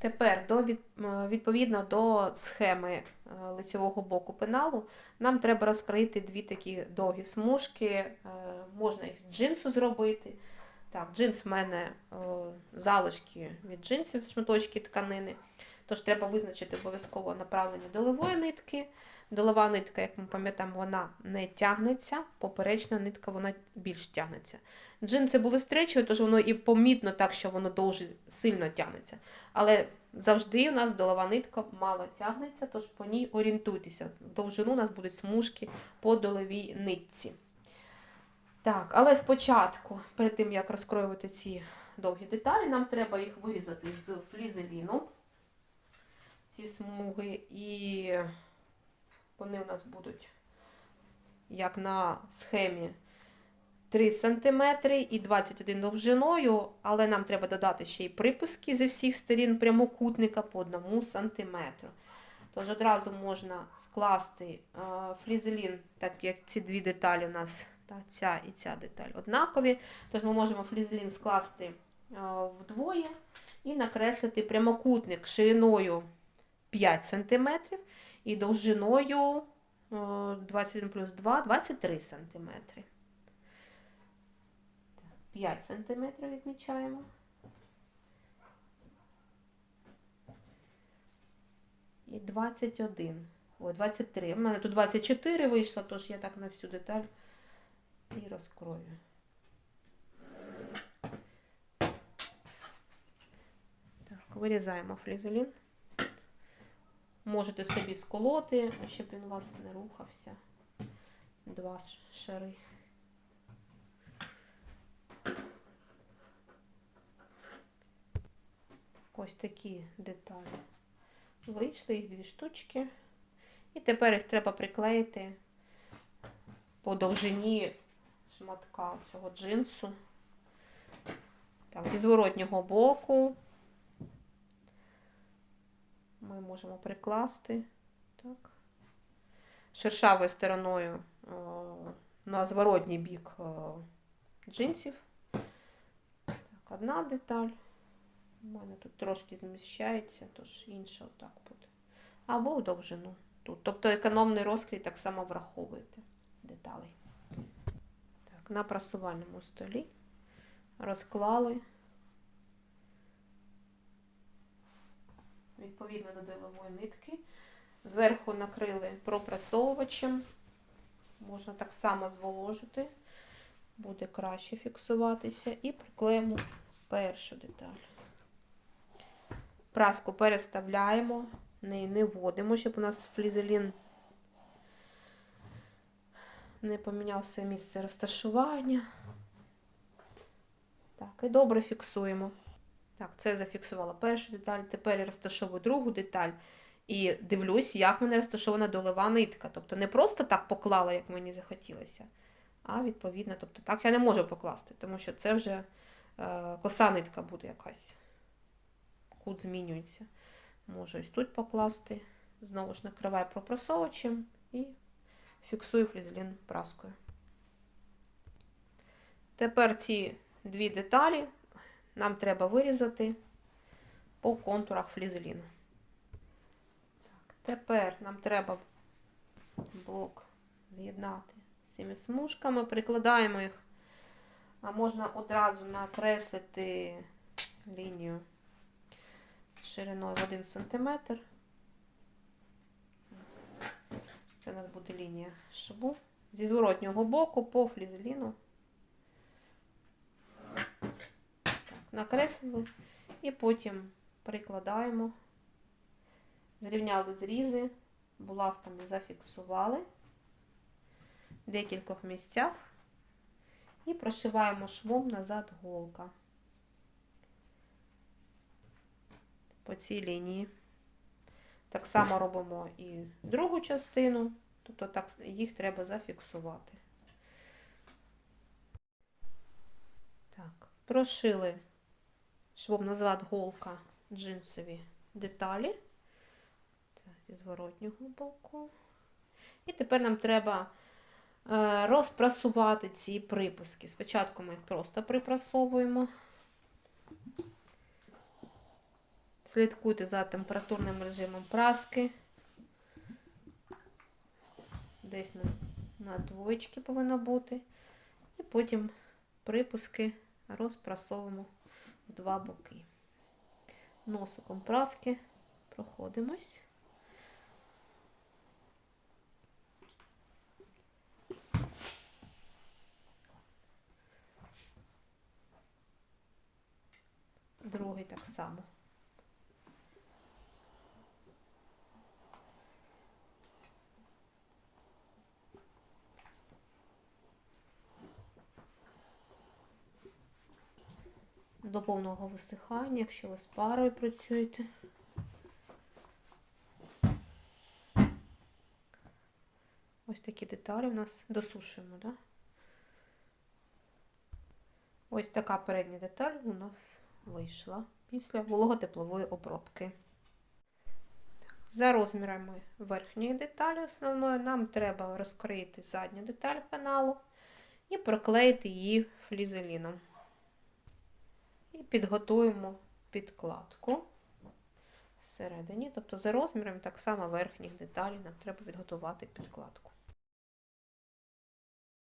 Тепер до е, відповідно до схеми е, лицевого боку пеналу нам треба розкрити дві такі довгі смужки. Е, Можна їх з джинсу зробити. Так, джинс в мене залишки від джинсів, шматочки тканини. Тож треба визначити обов'язково направлення долової нитки. Долова нитка, як ми пам'ятаємо, вона не тягнеться, поперечна нитка вона більш тягнеться. Джинси були стречові, тож воно і помітно так, що воно дуже сильно тягнеться. Але завжди у нас долова нитка мало тягнеться, тож по ній орієнтуйтеся. Довжину у нас будуть смужки по доловій нитці. Так, але спочатку, перед тим як розкроювати ці довгі деталі, нам треба їх вирізати з флізеліну. Ці смуги, і вони у нас будуть, як на схемі, 3 см і 21 довжиною, але нам треба додати ще й припуски зі всіх сторін прямокутника по 1 см. Тож одразу можна скласти е, флізелін, так як ці дві деталі у нас, та, ця і ця деталь однакові. Тож ми можемо флізелін скласти е, вдвоє і накреслити прямокутник шириною 5 см і довжиною е, 21 плюс 2 23 см. 5 см відмічаємо. І 21. Ой, 23. У мене тут 24 вийшло, тож я так на всю деталь і розкрою. Так, вирізаємо флізелін. Можете собі сколоти, щоб він у вас не рухався. Два шари. Ось такі деталі. Вийшли їх дві штучки. І тепер їх треба приклеїти по довжині шматка цього джинсу. Так, зі зворотнього боку ми можемо прикласти так. шершавою стороною о, на зворотній бік о, джинсів. Так, одна деталь. У мене тут трошки зміщається, тож інша отак буде. Або в довжину тут. Тобто економний розклад так само враховуєте деталей. Так, на прасувальному столі розклали. Відповідно до дилової нитки. Зверху накрили пропрасовувачем. Можна так само зволожити, буде краще фіксуватися. І приклеїмо першу деталь. Праску переставляємо, не, не вводимо, щоб у нас флізелін не поміняв своє місце розташування. Так, і добре фіксуємо. Так, це зафіксувала першу деталь. Тепер я розташовую другу деталь. І дивлюсь, як в мене розташована долева нитка. Тобто не просто так поклала, як мені захотілося, а відповідно, тобто так я не можу покласти, тому що це вже е, коса нитка буде якась кут змінюється. Можу ось тут покласти. Знову ж накриваю пропрасовувачем і фіксую флізелін праскою. Тепер ці дві деталі нам треба вирізати по контурах флізеліну. Так, тепер нам треба блок з'єднати з цими смужками, прикладаємо їх, а можна одразу накреслити лінію шириною в 1 см. Це у нас буде лінія шву. Зі зворотнього боку по флізеліну. Так, накреслили і потім прикладаємо, зрівняли зрізи, булавками зафіксували в декількох місцях і прошиваємо швом назад голка. по цій лінії. Так само робимо і другу частину, тобто так, їх треба зафіксувати. Так, прошили швом назад голка джинсові деталі. Зі зворотнього боку. І тепер нам треба е, розпрасувати ці припуски. Спочатку ми їх просто припрасовуємо. Слідкуйте за температурним режимом праски. Десь на, на двоєчки повинно бути. І потім припуски розпрасовуємо два боки. Носиком праски проходимось. Другий так само. До повного висихання, якщо ви з парою працюєте. Ось такі деталі у нас досушуємо, да? Ось така передня деталь у нас вийшла після вологотеплової обробки. За розмірами верхньої деталі основної нам треба розкроїти задню деталь пеналу і проклеїти її флізеліном. І підготуємо підкладку всередині. Тобто за розміром так само верхніх деталей нам треба підготувати підкладку.